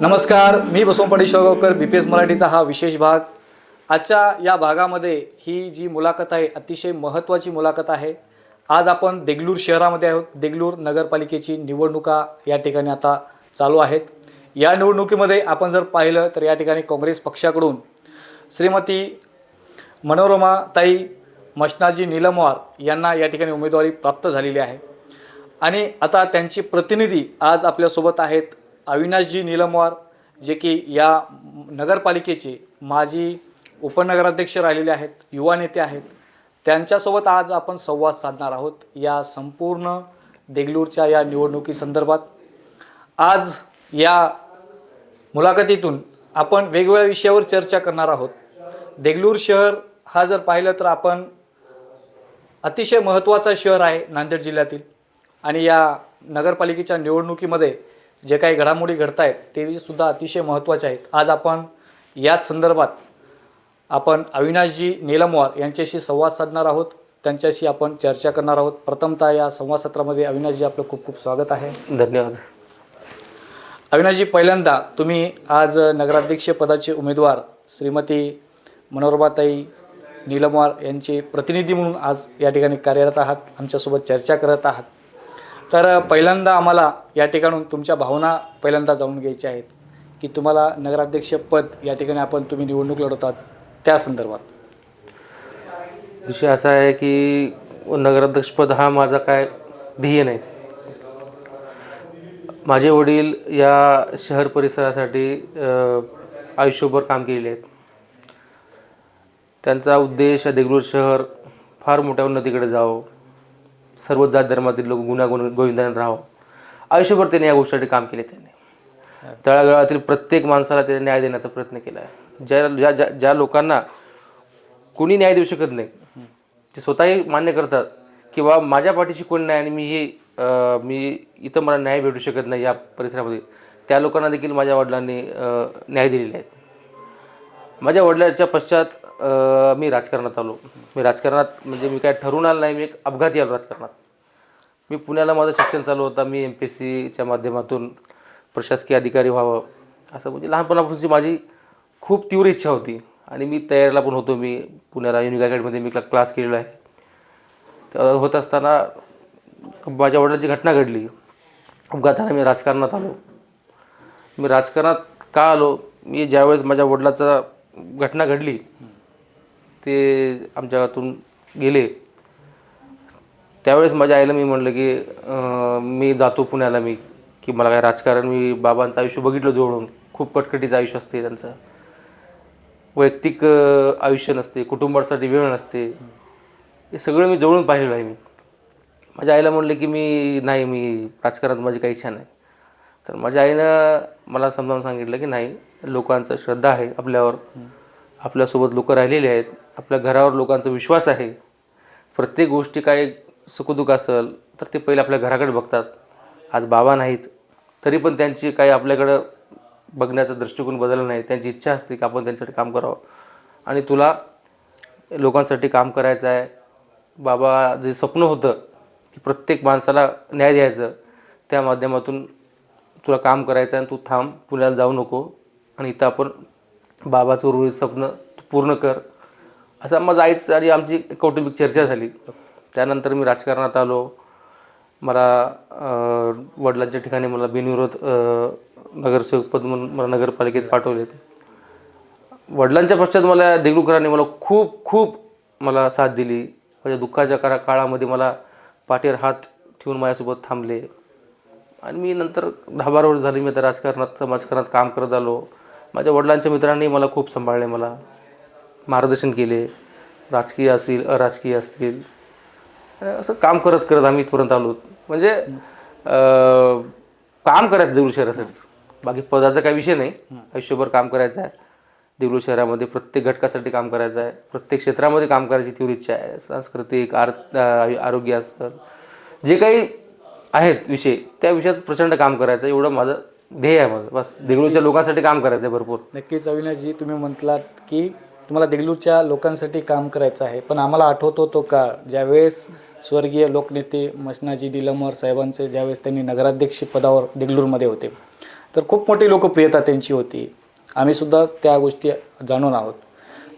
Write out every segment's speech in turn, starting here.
नमस्कार मी बसवंपडी शिवगावकर बी P S मराठीचा हा विशेष भाग. आजच्या या भागामध्ये ही जी मुलाखत आहे अतिशय महत्त्वाची मुलाखत आहे. आज आपण देगलूर शहरामध्ये आहोत. देगलूर नगरपालिकेची निवडणुका या ठिकाणी आता चालू आहेत. या निवडणुकीमध्ये आपण जर पाहिलं तर या ठिकाणी काँग्रेस पक्षाकडून श्रीमती मनोरमाताई मशनाजी निलमवार यांना या ठिकाणी उमेदवारी प्राप्त झालेली आहे. आणि आता त्यांची प्रतिनिधी आज आपल्यासोबत आहेत. अविनाशजी निलमवार जे की या नगरपालिकेचे माजी उपनगराध्यक्ष राहिलेले आहेत युवा नेते आहेत त्यांच्यासोबत आज आपण संवाद साधणार आहोत या संपूर्ण देगलूरच्या या निवडणुकीसंदर्भात आज या मुलाखतीतून आपण वेगवेगळ्या विषयावर चर्चा करणार आहोत. देगलूर शहर हा जर पाहिलं तर आपण अतिशय महत्त्वाचा शहर आहे नांदेड जिल्ह्यातील आणि या नगरपालिकेच्या निवडणुकीमध्ये जे काही घडामोडी घडत आहेत ते सुद्धा अतिशय महत्त्वाचे आहेत. आज आपण याच संदर्भात आपण अविनाशजी निलमवार यांच्याशी संवाद साधणार आहोत. त्यांच्याशी आपण चर्चा करणार आहोत. प्रथमतः या संवाद सत्रामध्ये अविनाशजी आपलं खूप खूप स्वागत आहे. धन्यवाद. अविनाशजी पहिल्यांदा तुम्ही आज नगराध्यक्ष पदाचे उमेदवार श्रीमती मनोरमाताई निलमवार यांचे प्रतिनिधी म्हणून आज या ठिकाणी कार्यरत आहात. आमच्यासोबत चर्चा करत आहात. तर पहिल्यांदा आम्हाला या ठिकाणून तुमच्या भावना पहिल्यांदा जाणून घ्यायच्या आहेत की तुम्हाला नगराध्यक्षपद या ठिकाणी आपण तुम्ही निवडणूक लढवतात त्या संदर्भात. विषय असा आहे की नगराध्यक्षपद हा माझा काय ध्येय नाही. माझे वडील या शहर परिसरासाठी आयुष्यभर काम केलेले आहेत. त्यांचा उद्देश देगलूर शहर फार मोठ्या उन्नतीकडे जावं. सर्व जात धर्मातील लोक गुन्हा गोविंदाने राहावं. आयुष्यभर त्यांनी या गोष्टीसाठी काम केले त्यांनी. तळागाळातील प्रत्येक माणसाला त्याने न्याय देण्याचा प्रयत्न केला आहे. ज्या ज्या ज्या ज्या लोकांना कोणी न्याय देऊ शकत नाही ते स्वतःही मान्य करतात की बा माझ्या पाठीशी कोण नाही आणि मी हे मी इथं मला न्याय भेटू शकत नाही या परिसरामध्ये. त्या लोकांना देखील माझ्या वडिलांनी न्याय दिलेले आहेत. माझ्या वडिलांच्या पश्चात मी राजकारणात आलो. मी राजकारणात म्हणजे मी काय ठरवून आलो नाही मी एक अपघाती आलो राजकारणात. मी पुण्याला माझं शिक्षण चालू होता मी एम पी एस सीच्या माध्यमातून प्रशासकीय अधिकारी व्हावं. असं म्हणजे लहानपणापासूनची माझी खूप तीव्र इच्छा होती. आणि मी तयारीला पण होतो मी पुण्याला युनिक अकॅडमीमध्ये मी क्लास केलेला आहे. तर होत असताना माझ्या वडिलांची घटना घडली. अपघाताने मी राजकारणात आलो. मी राजकारणात का आलो? मी ज्यावेळेस माझ्या वडिलाचा घटना घडली ते आमच्या हातून गेले. त्यावेळेस माझ्या आईला मी म्हणलं की मी जातो पुण्याला मी की मला काय राजकारण मी बाबांचं आयुष्य बघितलं जोडून खूप कटकटीचं आयुष्य असते त्यांचं. वैयक्तिक आयुष्य नसते कुटुंबासाठी वेळ नसते. हे सगळं मी जवळून पाहिलेलं आहे मी. माझ्या आईला म्हणलं की मी नाही मी राजकारणात माझी काही इच्छा नाही. तर माझ्या आईनं मला समजावून सांगितलं की नाही लोकांचं श्रद्धा आहे आपल्यावर. आपल्यासोबत लोक राहिलेले आहेत. आपल्या घरावर लोकांचा विश्वास आहे. प्रत्येक गोष्टी काय सुखदुःख असेल तर ते पहिले आपल्या घराकडे बघतात. आज बाबा नाहीत तरी पण त्यांची काही आपल्याकडं बघण्याचा दृष्टिकोन बदलला नाही. त्यांची इच्छा असते की आपण त्यांच्यासाठी काम करावं. आणि तुला लोकांसाठी काम करायचं आहे. बाबा जे स्वप्न होतं की प्रत्येक माणसाला न्याय द्यायचं त्या माध्यमातून तुला काम करायचं आहे आणि तू थांब पुण्याला जाऊ नको. आणि इथं आपण बाबाचं उर्वरित स्वप्न तू पूर्ण कर. असं माझं आईच आणि आमची कौटुंबिक चर्चा झाली. त्यानंतर मी राजकारणात आलो. मला वडिलांच्या ठिकाणी मला बिनविरोध नगरसेवकपद नगरसेवक पद म्हणून मला नगरपालिकेत पाठवलेत वडिलांच्या पश्चात मला देगलुकरांनी मला खूप खूप मला साथ दिली. माझ्या दुःखाच्या काळा काळामध्ये मला पाठीवर हात ठेवून माझ्यासोबत थांबले. आणि मी नंतर दहा बारा वर्ष झाली मी आता राजकारणात समाजकारणात काम करत आलो. माझ्या वडिलांच्या मित्रांनी मला खूप सांभाळले मला मार्गदर्शन केले. राजकीय असतील अराजकीय असतील. असं काम करत करत आम्ही इथपर्यंत आलो. म्हणजे काम करायचं देऊळ शहरासाठी. बाकी पदाचा काही विषय नाही. आयुष्यभर काम करायचं आहे. देगलूर शहरामध्ये प्रत्येक घटकासाठी काम करायचं आहे. प्रत्येक क्षेत्रामध्ये काम करायची तीव्र इच्छा आहे. सांस्कृतिक आर आरोग्य असेल. जे काही आहेत विषय त्या विषयात प्रचंड काम करायचं एवढं माझं ध्येय आहे माझं. बस. देगलूरच्या लोकांसाठी काम करायचं आहे भरपूर. नक्कीच अविनाशजी तुम्ही म्हटलात की तुम्हाला देगलूरच्या लोकांसाठी काम करायचं आहे पण आम्हाला आठवतो तो का ज्यावेळेस स्वर्गीय लोकनेते मसनाजी डिलमर साहेबांचे ज्यावेळेस त्यांनी नगराध्यक्ष पदावर देगलूरमध्ये होते. तर खूप मोठी लोकप्रियता त्यांची होती. आम्ही सुद्धा त्या गोष्टी जाणून आहोत.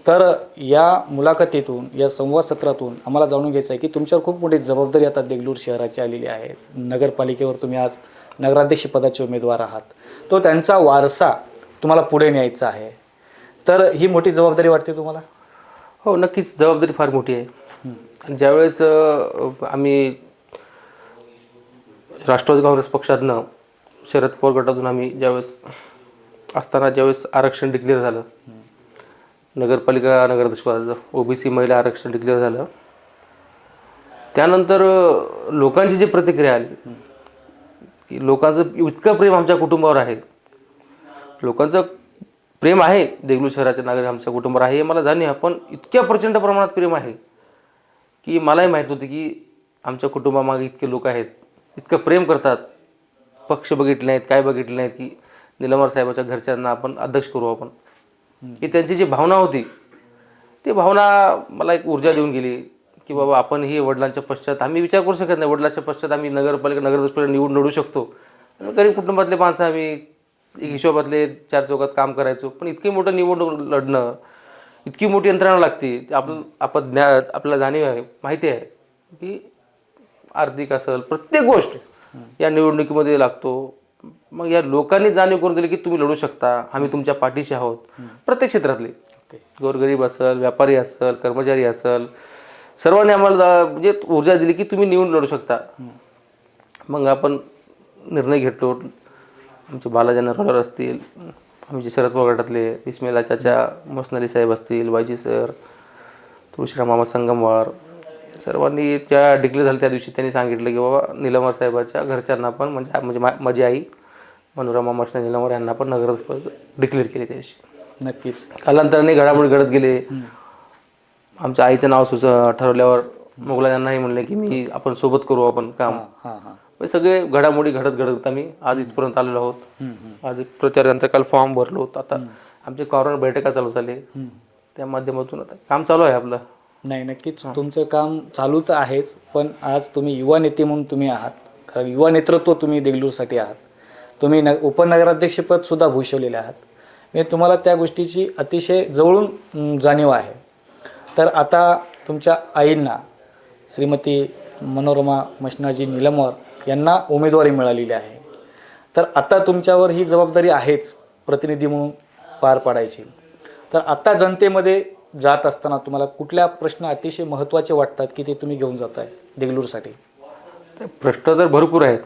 तर या मुलाखतीतून या संवाद सत्रातून आम्हाला जाणून घ्यायचं आहे की तुमच्यावर खूप मोठी जबाबदारी आता देगलूर शहराची आलेली आहे. नगरपालिकेवर तुम्ही आज नगराध्यक्ष पदाचे उमेदवार आहात. तो त्यांचा वारसा तुम्हाला पुढे न्यायचा आहे. तर ही मोठी जबाबदारी वाटते तुम्हाला? हो नक्कीच. जबाबदारी फार मोठी आहे. आणि ज्यावेळेस आम्ही राष्ट्रवादी काँग्रेस पक्षातनं शरद पवार गटातून आम्ही ज्यावेळेस असताना ज्यावेळेस आरक्षण डिक्लेअर झालं नगरपालिका नगराध्यक्षपदाचं ओबीसी महिला आरक्षण डिक्लेअर झालं त्यानंतर लोकांची जी प्रतिक्रिया आली की लोकांचं इतकं प्रेम आमच्या कुटुंबावर आहे. लोकांचं प्रेम आहे देगलूर शहराच्या नागरिक आमच्या कुटुंबावर आहे हे मला जाणीव पण इतक्या प्रचंड प्रमाणात प्रेम आहे की मलाही माहीत होतं की आमच्या कुटुंबामागे इतके लोक आहेत इतकं प्रेम करतात पक्ष बघितले नाहीत काय बघितले नाहीत की निलमर साहेबाच्या घरच्यांना आपण अध्यक्ष करू आपण. ही त्यांची जी भावना होती ती भावना मला एक ऊर्जा देऊन गेली. की बाबा आपण ही वडिलांच्या पश्चात आम्ही विचार करू शकत नाही. वडिलांच्या पश्चात आम्ही नगरपालिका नगरदर्शक निवडून लढू शकतो. गरीब कुटुंबातले माणसं आम्ही एक हिशोबातले चार चौकात काम करायचो. पण इतकी मोठं निवडणूक लढणं इतकी मोठी यंत्रणा लागते ती आपलं आपण ज्ञा आपल्याला जाणीव आहे माहिती आहे की आर्थिक असेल प्रत्येक गोष्ट या निवडणुकीमध्ये लागतो. मग या लोकांनी जाणीव करून दिली की तुम्ही लढू शकता आम्ही तुमच्या पाठीशी आहोत. प्रत्येक क्षेत्रातले. गोरगरीब असेल व्यापारी असेल कर्मचारी असेल सर्वांनी आम्हाला म्हणजे ऊर्जा दिली की तुम्ही निवडून लढू शकता. मग आपण निर्णय घेतलो आमचे बालाजी नरवडकर असतील. आमचे शरद गटातले इस्मेला चाचा मसनली साहेब असतील बायजी सर तुळशीराम मामा संगमवार सर्वांनी त्या डिक्लेअर झालं त्या दिवशी त्यांनी सांगितलं की बाबा निलमर साहेबाच्या घरच्यांना पण म्हणजे म्हणजे मा- माझी आई मनोरमा मसना निलमर यांना पण नगर डिक्लेअर केले त्या दिवशी. नक्कीच. कालांतराने घडामोडी घडत गेले. आमच्या आईचं नाव सुच ठरवल्यावर मोगला यांनाही म्हणले की मी आपण सोबत करू आपण काम. हां हां हे. सगळे घडामोडी घडत घडत आम्ही आज इथपर्यंत आलेलो आहोत. आज प्रचार काल फॉर्म भरलो होतो. आता आमचे कॉर्नर बैठका चालू झाले. त्या माध्यमातून आता काम चालू आहे आपलं. नाही नक्कीच. तुमचं काम चालू तर आहेच पण आज तुम्ही युवा नेते म्हणून तुम्ही आहात. कारण युवा नेतृत्व तुम्ही देगलूरसाठी आहात. तुम्ही न उपनगराध्यक्षपद सुद्धा भूषवलेले आहात. म्हणजे तुम्हाला त्या गोष्टीची अतिशय जवळून जाणीव आहे. तर आता तुमच्या आईंना श्रीमती मनोरमा मशनाजी निलमवर यांना उमेदवारी मिळालेली आहे. तर आता तुमच्यावर ही जबाबदारी आहेच प्रतिनिधी म्हणून पार पाडायची. तर आता जनतेमध्ये जात असताना तुम्हाला कुठल्या प्रश्न अतिशय महत्त्वाचे वाटतात की ते तुम्ही घेऊन जात आहे देगलूरसाठी? तर प्रश्न तर भरपूर आहेत.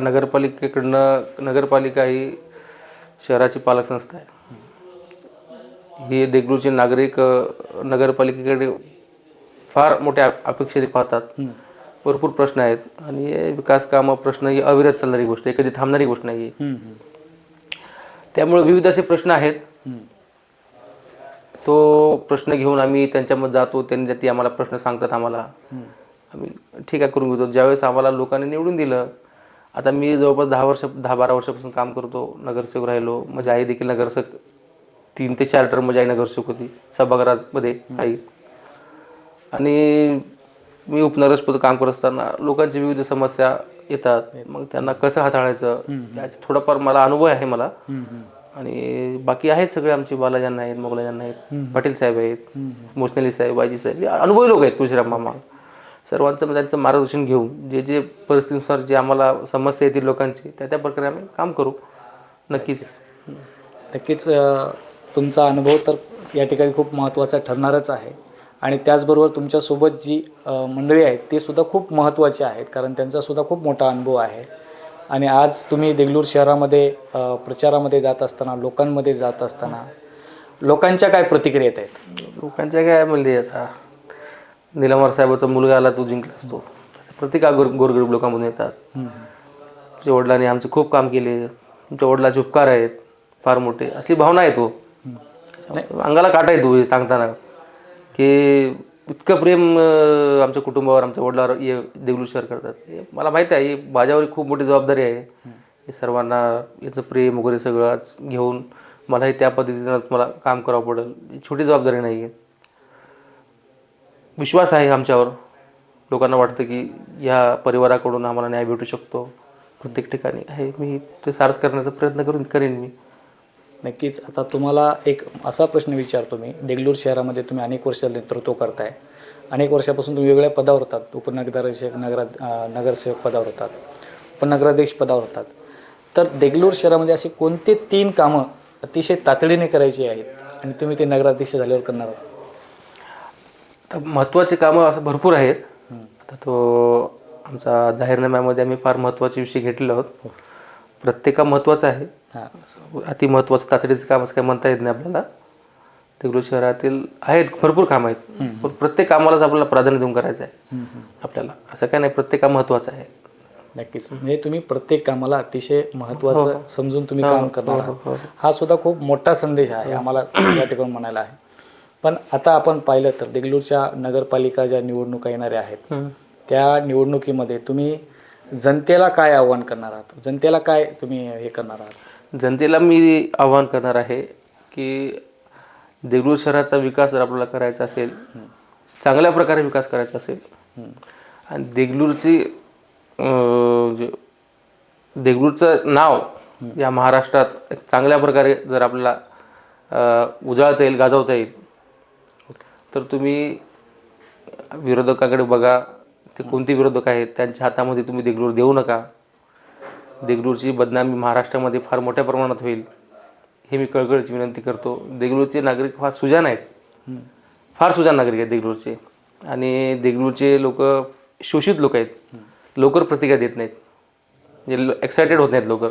नगरपालिकेकडनं नगरपालिका ही शहराची पालक संस्था आहे. ही देगलूरचे नागरिक नगरपालिकेकडे फार मोठ्या अपेक्षेने पाहतात. भरपूर प्रश्न आहेत आणि हे विकास कामं प्रश्न ही अविरत चालणारी गोष्ट आहे कधी थांबणारी गोष्ट नाही त्यामुळे विविध असे प्रश्न आहेत. तो प्रश्न घेऊन आम्ही त्यांच्यामध्ये जातो त्यांनी ती आम्हाला प्रश्न सांगतात आम्हाला. आम्ही ठीक आहे करून घेतो. ज्यावेळेस आम्हाला लोकांनी निवडून दिलं आता मी जवळपास दहा वर्ष दहा बारा वर्षापासून काम करतो नगरसेवक राहिलो माझी आई देखील नगरसेवक तीन ते चार टर्म माझी आई नगरसेवक होती. सभागृहामध्ये आई. आणि मी उपनगरपद काम करत असताना लोकांची विविध समस्या येतात. मग त्यांना कसं हाताळायचं? याचा थोडाफार मला अनुभव आहे मला. आणि बाकी आहेत सगळे आमचे बालाजांना आहेत मोगलाजांना आहेत पाटील साहेब आहेत मोसनेली साहेब बाजी साहेब अनुभवी लोक आहेत तुळशीराम मामा. सर्वांचं त्यांचं मार्गदर्शन घेऊन जे जे परिस्थितीनुसार जे आम्हाला समस्या येतील लोकांची त्या त्या प्रकारे आम्ही काम करू. नक्कीच. नक्कीच. तुमचा अनुभव तर या ठिकाणी खूप महत्त्वाचा ठरणारच आहे. आणि त्याचबरोबर तुमच्यासोबत जी मंडळी आहेत ते सुद्धा खूप महत्त्वाचे आहेत कारण त्यांचासुद्धा खूप मोठा अनुभव आहे. आणि आज तुम्ही देगलूर शहरामध्ये प्रचारामध्ये जात असताना लोकांमध्ये जात असताना लोकांच्या काय प्रतिक्रिया येत आहेत? लोकांच्या काय म्हणले आता? निलमर साहेबाचा मुलगा आला तो जिंकला असतो प्रत्येक गोर गोरगरीब लोकांमधून येतात. तुमच्या वडिलांनी आमचे खूप काम केले. तुमच्या वडिलाचे उपकार आहेत फार मोठे. असली भावना आहे तो अंगाला काटा येतो हे सांगताना. की इतकं प्रेम अं, आमच्या कुटुंबावर आमच्या वडिलावर ये देगलूर शहर करतात. हे मला माहिती आहे ही माझ्यावर खूप मोठी जबाबदारी आहे. हे सर्वांना याचं प्रेम वगैरे सगळं आज घेऊन मलाही त्या पद्धतीनं मला काम करावं पडेल. ही छोटी जबाबदारी नाही आहे. विश्वास आहे आमच्यावर. लोकांना वाटतं की या परिवाराकडून आम्हाला न्याय भेटू शकतो. प्रत्येक ठिकाणी आहे. मी ते सार्थ करण्याचा प्रयत्न करून करेन मी. नक्कीच. आता तुम्हाला एक असा प्रश्न विचारतो मी. देगलूर शहरामध्ये तुम्ही अनेक वर्ष नेतृत्व करताय. अनेक वर्षापासून तुम्ही वेगळ्या पदावर होतात. उपनगराध्यक्ष नगरा नगरसेवक पदावर होतात. उपनगराध्यक्ष पदावर होतात. तर देगलूर शहरामध्ये असे कोणते तीन कामं अतिशय तातडीने करायची आहेत आणि तुम्ही ते नगराध्यक्ष झाल्यावर करणार आहात? तर महत्त्वाचे कामं असं भरपूर आहेत. आता तो आमचा जाहीरनाम्यामध्ये आम्ही फार महत्त्वाचे विषय घेतले आहोत. प्रत्येक काम महत्त्वाचं आहे. हां अति महत्त्वाचं तातडीचं काम असं काही म्हणता येत नाही आपल्याला. देगलूर शहरातील आहेत भरपूर कामं आहेत. पण प्रत्येक कामालाच आपल्याला प्राधान्य देऊन करायचं आहे. आपल्याला. असं काय नाही प्रत्येक काम महत्त्वाचं आहे. नक्कीच. म्हणजे तुम्ही प्रत्येक कामाला अतिशय महत्त्वाचं समजून तुम्ही काम करणार आहात. हा सुद्धा खूप मोठा संदेश आहे आम्हाला या ठिकाणी म्हणायला आहे. पण आता आपण पाहिलं तर देगलूरच्या नगरपालिका ज्या निवडणुका येणाऱ्या आहेत त्या निवडणुकीमध्ये तुम्ही जनतेला काय आव्हान करणार आहात? जनतेला काय तुम्ही हे करणार आहात? जनतेला मी आवाहन करणार आहे की देगलूर शहराचा विकास जर आपल्याला करायचा असेल चांगल्या प्रकारे विकास करायचा असेल आणि देगलूरची जे देगलूरचं नाव या महाराष्ट्रात एक चांगल्या प्रकारे जर आपल्याला उजाळता येईल गाजवता येईल तर तुम्ही विरोधकाकडे बघा ते कोणते विरोधक आहेत त्यांच्या हातामध्ये तुम्ही देगलूर देऊ नका. देगलूरची बदनामी महाराष्ट्रामध्ये फार मोठ्या प्रमाणात होईल हे मी कळकळीची विनंती करतो. देगलूरचे नागरिक फार सुजान आहेत. फार सुजान नागरिक आहेत देगलूरचे. आणि देगलूरचे लोक शोषित लोक आहेत. लवकर प्रतिक्रिया देत नाहीत. म्हणजे एक्सायटेड होत नाहीत लवकर.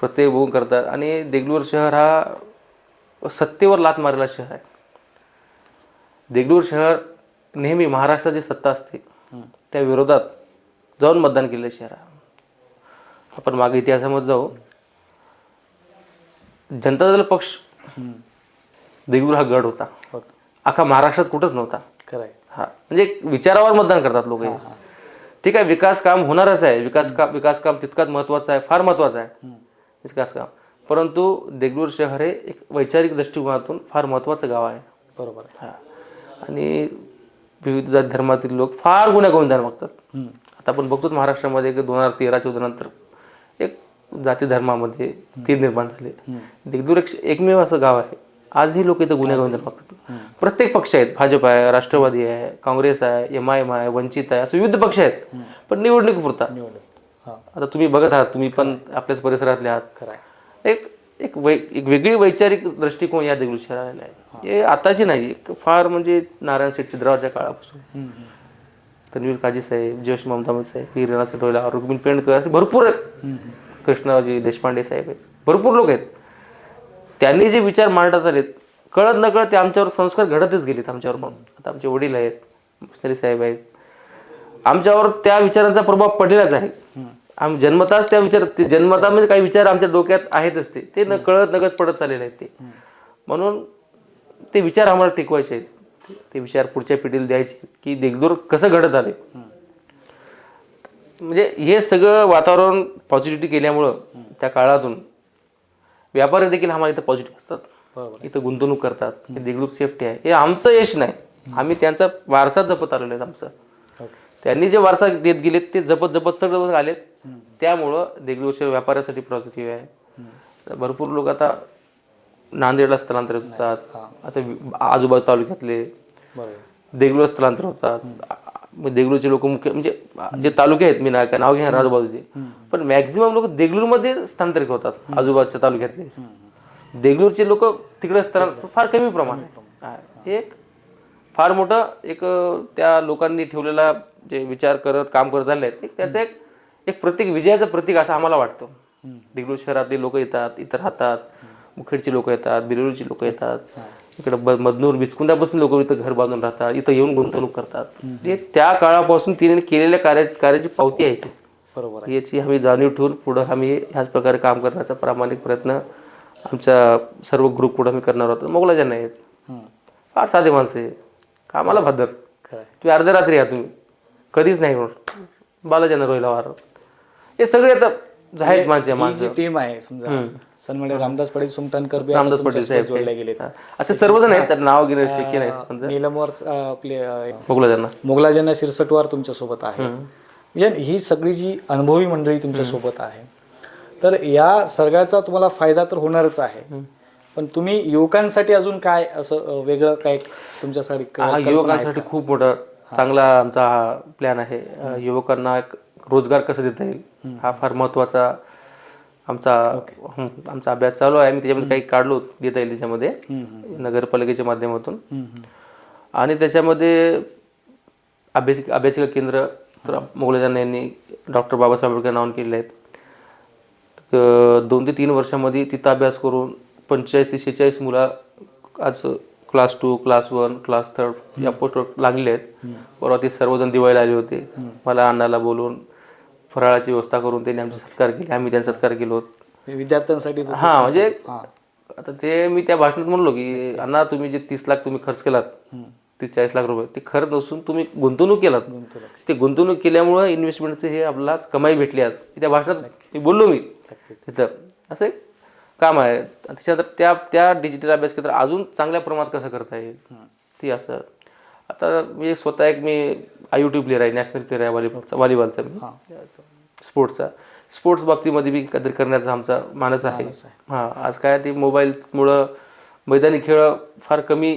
प्रत्येक बघून करतात. आणि देगलूर शहर हा सत्तेवर लात मारलेला शहर आहे. देगलूर शहर नेहमी महाराष्ट्राची सत्ता असते. त्या विरोधात जाऊन मतदान केलेलं शहर आहे. आपण मागे इतिहासामध्ये जाऊ. जनता दल पक्ष देगलूर हा गड होता. अख्खा महाराष्ट्रात कुठंच नव्हता. हा म्हणजे विचारावर मतदान करतात लोक ठीक आहे विकास काम होणारच आहे. विकास काम विकास काम तितकाच महत्वाचं आहे फार महत्वाचं आहे. विकास काम. परंतु देगलूर शहर हे एक वैचारिक दृष्टिकोनातून फार महत्वाचं गाव आहे. बरोबर. हा. आणि विविध जात धर्मातील लोक फार गोविंदाने बघतात. हम्म. आता आपण बघतो महाराष्ट्रामध्ये दोन हजार तेरा चौदा नंतर एक जाती धर्मामध्ये तीर निर्माण झाले. देगलूर एक एकमेव असं गाव आहे. आजही लोक इथं गुन्हे गोविंदाने बघतात प्रत्येक पक्ष आहेत. भाजप आहे राष्ट्रवादी आहे काँग्रेस आहे एम आय एम आहे वंचित आहे असे विविध पक्ष आहेत. पण निवडणूक हां. आता तुम्ही बघत आहात तुम्ही पण आपल्याच परिसरातले आहात. एक एक वै एक वेगळी वैचारिक दृष्टिकोन या देगलूर शहराला आहे. हे. आताची नाही फार म्हणजे नारायण शेठ चिद्रावरच्या काळापासून. तन्वीर काजी साहेब जयश ममता साहेब हिरणा सेटोला रुक्मिण पेंडकर असे भरपूर कृष्णाजी देशपांडे साहेब आहेत. भरपूर लोक आहेत. त्यांनी जे विचार मांडत आलेत कळत न कळत ते आमच्यावर संस्कार घडतच गेलेत आमच्यावर म्हणून. आता आमचे वडील आहेत मिशनरी साहेब आहेत. आमच्यावर त्या विचारांचा प्रभाव पडलेलाच आहे. आम जन्मताच त्या विचार ते जन्मता म्हणजे काही विचार आमच्या डोक्यात आहेतच ते. ते न कळत नकळत पडत चाललेले आहेत ते. म्हणून ते विचार आम्हाला टिकवायचे आहेत. ते विचार पुढच्या पिढीला द्यायचे की देगदूर कसं घडत आले? म्हणजे हे सगळं वातावरण पॉझिटिव्हिटी केल्यामुळं त्या काळातून व्यापारी देखील आम्हाला इथं पॉझिटिव्ह असतात. इथं गुंतवणूक करतात. हे देगलूर सेफ्टी आहे. हे आमचं यश नाही. आम्ही त्यांचा वारसा जपत आलेलो आहे आमचं. त्यांनी जे वारसा देत गेलेत ते जपत जपत सगळं आलेत. त्यामुळं देगलूर शहर व्यापाऱ्यासाठी पॉझिटिव्ह आहे. भरपूर लोक आता नांदेडला स्थलांतरित होतात. आता आजूबाजू तालुक्यातले देगलूर स्थलांतर होतात. देगलूरचे लोक मुख्य म्हणजे जे तालुके आहेत मी का नाव घ्या आजूबाजूचे. पण मॅक्झिमम लोक देगलूरमध्ये स्थलांतरित होतात आजूबाजूच्या तालुक्यातले. देगलूरचे लोक तिकडे स्थलांतर फार कमी प्रमाण आहे एक फार मोठं एक त्या लोकांनी ठेवलेला जे विचार करत काम करत झाले आहेत त्याचं एक एक प्रतीक विजयाचं प्रतीक असं आम्हाला वाटतं. देगलूर शहरातले लोक येतात इथं राहतात. मुखेडची लोक येतात बिलोरीची लोक येतात. इकडे ब- मदनूर बिचकुंडापासून लोक इथं घर बांधून राहतात इथं येऊन गुंतवणूक करतात. हे त्या काळापासून तिने केलेल्या कार्या कार्याची पावती आहे ती. बरोबर याची आम्ही जाणीव ठेवून पुढं आम्ही ह्याच प्रकारे काम करण्याचा प्रामाणिक प्रयत्न आमच्या सर्व ग्रुप पुढे आम्ही करणार आहोत. मोगलाजन आहेत. फार साधे माणसं आहे कामाला भादर तुम्ही अर्ध्या रात्री या तुम्ही. कधीच नाही होणार. बालाजन रोहिला वार. हे सगळे आता जाहीर माणसे ही जी टीम आहे समजा सन्मान्य रामदास पटेल आता रामदास पटेल साहेब जोडले गेले. असे सर्वजण आहेत त्यात नाव घेणं शक्य नाही निलमवर आपले मोगलाजना. मोगलाजना शिरसटवार तुमच्यासोबत आहे म्हणजे ही सगळी जी अनुभवी मंडळी तुमच्यासोबत आहे. तर या सगळ्याचा तुम्हाला फायदा तर होणारच आहे. पण तुम्ही युवकांसाठी अजून काय असं वेगळं काय तुमच्यासाठी हा युवकांसाठी खूप मोठा चांगला आमचा हा प्लॅन आहे. युवकांना एक रोजगार कसं देता येईल? हा फार महत्त्वाचा आमचा आमचा अभ्यास चालू आहे. मी त्याच्यामध्ये काही काढलो देता येईल त्याच्यामध्ये नगरपालिकेच्या माध्यमातून. आणि त्याच्यामध्ये अभ्यासिक अभ्यासिका केंद्र तर मोगलाजांना यांनी डॉक्टर बाबासाहेब आंबेडकर नावून केलेले आहेत. दोन ते तीन वर्षामध्ये तिथं अभ्यास करून पंचेचाळीस ते शेहेचाळीस मुलं आज class two class one class third या पोस्टवर लागलेले आहेत. परवा ते सर्वजण दिवाळीला आले होते. मला अण्णाला बोलून फराळाची व्यवस्था करून त्यांनी आमचे सत्कार केले. आम्ही त्यांचा सत्कार केलो. विद्यार्थ्यांसाठी हा म्हणजे. आता ते मी त्या भाषणात म्हणलो की अण्णा तुम्ही जे तीस लाख तुम्ही खर्च केलात तीस चाळीस लाख रुपये ते खर्च नसून तुम्ही गुंतवणूक केलात. ते गुंतवणूक केल्यामुळं इन्व्हेस्टमेंटचे हे आपल्याला कमाई भेटली आज. त्या भाषणात मी बोललो मी. तिथं. असं एक काम आहे. त्याच्यानंतर त्या त्या डिजिटल अभ्यास केंद्र अजून चांगल्या प्रमाणात कसं करता येईल? ती असं आता मी स्वतः एक मी आय यू प्लेअर आहे नॅशनल प्लेअर आहे व्हॉलीबॉलचा व्हॉलीबॉलचा मी. स्पोर्ट्सचा स्पोर्ट्स बाबतीमध्ये बी काहीतरी करण्याचा आमचा मानस आहे. हां आज काय ते मोबाईलमुळं मैदानी खेळ फार कमी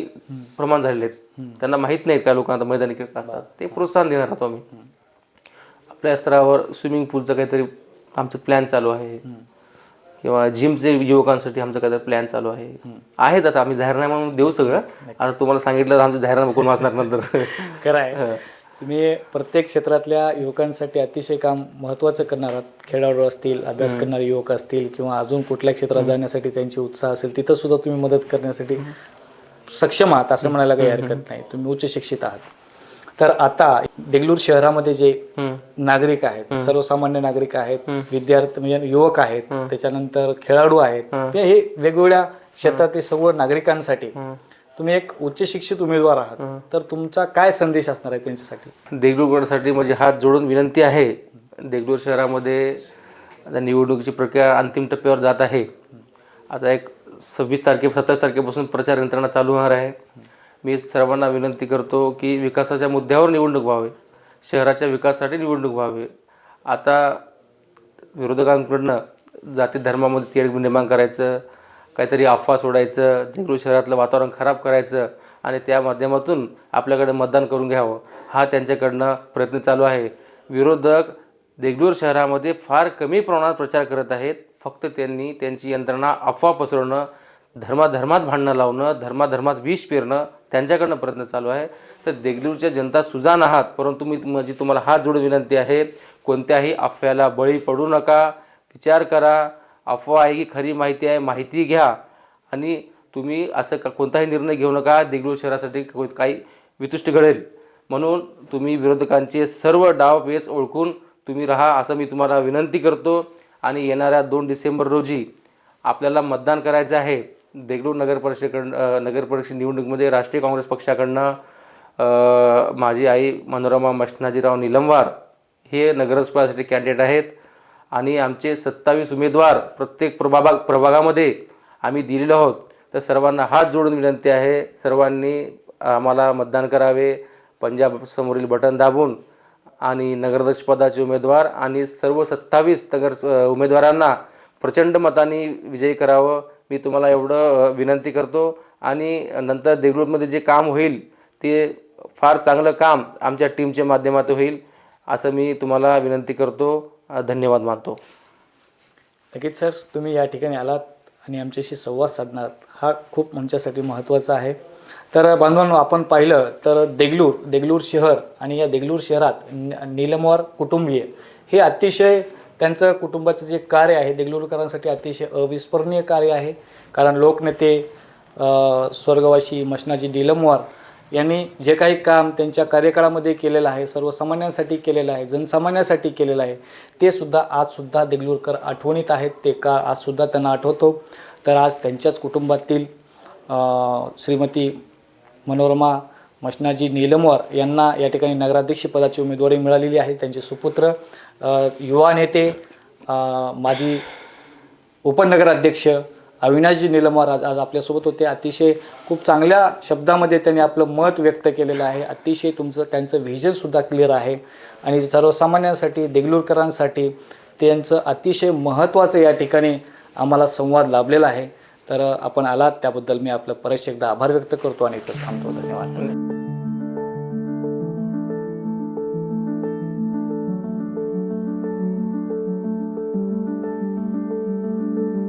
प्रमाण झालेले आहेत. त्यांना माहीत नाहीत काय लोकांना मैदानी खेळ असतात. ते प्रोत्साहन देणार आहोत आम्ही. आपल्या स्तरावर स्विमिंग पूलचं काहीतरी आमचं प्लॅन चालू आहे. किंवा जिमचे युवकांसाठी आमचं काहीतरी प्लॅन चालू आहे. आहेच आता आम्ही जाहीरनामा म्हणून देऊ सगळं. आता तुम्हाला सांगितलं तर आमचं जाहीरनामा कोण वाचणार नंतर? खरं आहे. तुम्ही प्रत्येक क्षेत्रातल्या युवकांसाठी अतिशय काम महत्त्वाचं करणार आहात. खेळाडू असतील अभ्यास करणारे युवक असतील किंवा अजून कुठल्या क्षेत्रात जाण्यासाठी त्यांची उत्साह असेल तिथं सुद्धा तुम्ही मदत करण्यासाठी सक्षम आहात असं म्हणायला काही हरकत नाही. तुम्ही उच्च शिक्षित आहात. तर आता देगलूर शहरामध्ये जे नागरिक आहेत सर्वसामान्य नागरिक आहेत विद्यार्थी म्हणजे युवक आहेत त्याच्यानंतर खेळाडू आहेत हे वेगवेगळ्या क्षेत्रातील सर्व नागरिकांसाठी. तुम्ही एक उच्च शिक्षित उमेदवार आहात. तर तुमचा काय संदेश असणार आहे त्यांच्यासाठी? देगलूरगडसाठी म्हणजे हात जोडून विनंती आहे. देगलूर शहरामध्ये निवडणुकीची प्रक्रिया अंतिम टप्प्यावर जात आहे. आता एक सव्वीस तारखे सत्तावीस तारखेपासून प्रचार यंत्रणा चालू होणार आहे. मी सर्वांना विनंती करतो की विकासाच्या मुद्द्यावर निवडणूक व्हावे. शहराच्या विकासासाठी निवडणूक व्हावे. आता विरोधकांकडनं जाती धर्मामध्ये तेढ निर्माण करायचं काहीतरी अफवा सोडायचं देगलूर शहरातलं वातावरण खराब करायचं आणि त्या माध्यमातून आपल्याकडे मतदान करून घ्यावं हा त्यांच्याकडनं प्रयत्न चालू आहे. विरोधक देगलूर शहरामध्ये फार कमी प्रमाणात प्रचार करत आहेत. फक्त त्यांनी त्यांची यंत्रणा अफवा पसरवणं धर्माधर्मात भांडणं लावणं धर्माधर्मात विष पेरणं त्यांच्याकडनं प्रयत्न चालू आहे. तर देगलूरच्या जनता सुजाण आहात परंतु मी माझी तुम्हाला हात जोडून विनंती आहे कोणत्याही अफव्याला बळी पडू नका. विचार करा. अफवा आहे की खरी माहिती आहे माहिती घ्या. आणि तुम्ही असं का कोणताही निर्णय घेऊ नका. देगलूर शहरासाठी काही वितुष्ट घडेल. म्हणून तुम्ही विरोधकांचे सर्व डाव पेच ओळखून तुम्ही राहा असं मी तुम्हाला विनंती करतो. आणि येणाऱ्या दोन डिसेंबर रोजी आपल्याला मतदान करायचं आहे. देगलूर नगर परिषदेकडनं नगर परिषद निवडणुकीमध्ये राष्ट्रीय काँग्रेस पक्षाकडनं माझी आई मनोरमा मशनाजीराव निलंवार हे नगरसभासाठी कॅन्डिडेट आहेत. आणि आमचे सत्तावीस उमेदवार प्रत्येक प्रभाग प्रभागामध्ये आम्ही दिलेलो आहोत. तर सर्वांना हात जोडून विनंती आहे. सर्वांनी आम्हाला मतदान करावे. पंजाब समोरील बटन दाबून आणि नगराध्यक्षपदाचे उमेदवार आणि सर्व सत्तावीस नगर उमेदवारांना प्रचंड मताने विजयी करावं. मी तुम्हाला एवढं विनंती करतो. आणि नंतर देगलूरमध्ये जे काम होईल ते फार चांगलं काम आमच्या टीमच्या माध्यमातून होईल असं मी तुम्हाला विनंती करतो धन्यवाद मानतो. नक्कीच सर. तुम्ही या ठिकाणी आलात आणि आमच्याशी संवाद साधणार हा खूप आमच्यासाठी महत्त्वाचा आहे. तर बांधवांनो आपण पाहिलं तर देगलूर देगलूर शहर आणि या देगलूर शहरात नि- निलमवार कुटुंबीय हे अतिशय त्यांचं कुटुंबाचं जे कार्य आहे देगलूरकरांसाठी अतिशय अविस्मरणीय कार्य आहे. कारण लोकनेते स्वर्गवासी मशनाजी डिलमवार यांनी जे काही काम त्यांच्या कार्यकाळामध्ये केलेलं आहे सर्वसामान्यांसाठी केलेलं आहे जनसामान्यासाठी केलेलं आहे ते सुद्धा आजसुद्धा देगलूरकर आठवणीत आहेत. ते का आजसुद्धा त्यांना आठवतो. तर आज त्यांच्याच कुटुंबातील श्रीमती मनोरमा मशनाजी नीलमवार यांना या ठिकाणी नगराध्यक्षपदाची उमेदवारी मिळालेली आहे. त्यांचे सुपुत्र युवा नेते माजी उपनगर उपनगराध्यक्ष अविनाशजी नीलम आज आज आपल्यासोबत होते. अतिशय खूप चांगल्या शब्दामध्ये त्यांनी आपलं मत व्यक्त केलेलं आहे. अतिशय तुमचं त्यांचं व्हिजनसुद्धा क्लिअर आहे. आणि सर्वसामान्यांसाठी देगलूरकरांसाठी त्यांचं अतिशय महत्त्वाचं या ठिकाणी आम्हाला संवाद लाभलेला आहे. तर आपण आलात. त्याबद्दल मी आपलं परत एकदा आभार व्यक्त करतो आणि इथं थांबतो. धन्यवाद.